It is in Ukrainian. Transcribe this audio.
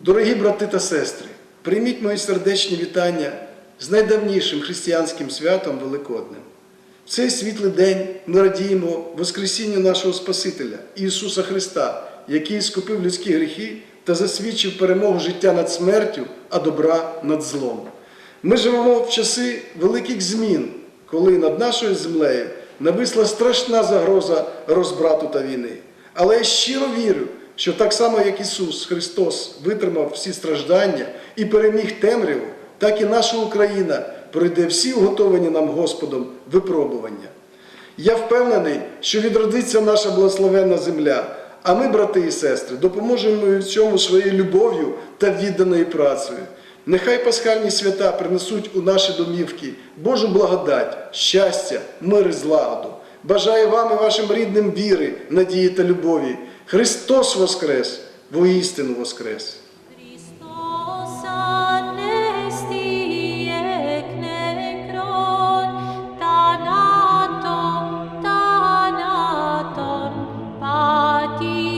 Дорогі брати та сестри, прийміть мої сердечні вітання з найдавнішим християнським святом Великоднем. В цей світлий день ми радіємо Воскресінню нашого Спасителя Ісуса Христа, який скупив людські гріхи та засвідчив перемогу життя над смертю, а добра над злом. Ми живемо в часи великих змін, коли над нашою землею нависла страшна загроза розбрату та війни. Але я щиро вірю, що так само, як Ісус Христос витримав всі страждання і переміг темряву, так і наша Україна пройде всі уготовані нам Господом випробування. Я впевнений, що відродиться наша благословенна земля, а ми, брати і сестри, допоможемо в цьому своєю любов'ю та відданою працею. Нехай пасхальні свята принесуть у наші домівки Божу благодать, щастя, мир і злагоду. Бажаю вам і вашим рідним віри, надії та любові. Христос Воскрес! Воістину Воскрес! की